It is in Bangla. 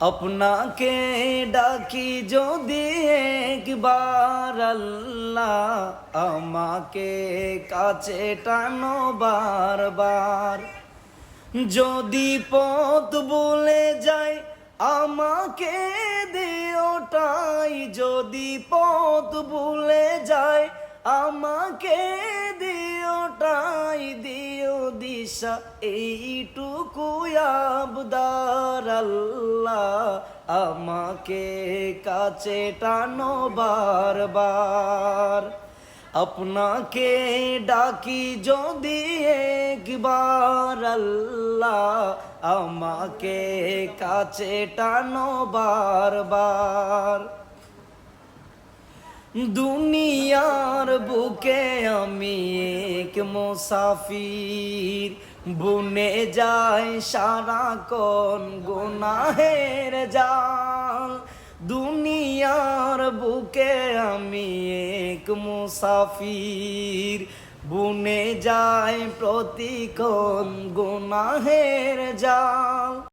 আপনাকে ডাকি যদি একবার আল্লাহ আমাকে কাছে টানো বারবার যদি পথ বলে যায় আমাকে দিওটাই যদি পথ ভুলে যায় আমাকে দিওটাই দিও দিশা এইটুকু আবদার আল্লাহ আমাকে কাছে টানো বারবার। আপনাকে ডাকি যদি একবার আল্লাহ আমাকে কাছে টানো বারবার। দুনিয়ার বুকে আমি এক মুসাফির বুনে যায় সারা কোন গুনাহের জাল। দুনিয়ার বুকে আমি এক মুসাফির। বুনে যায় প্রতিক্ষণ গুনাহের জাল।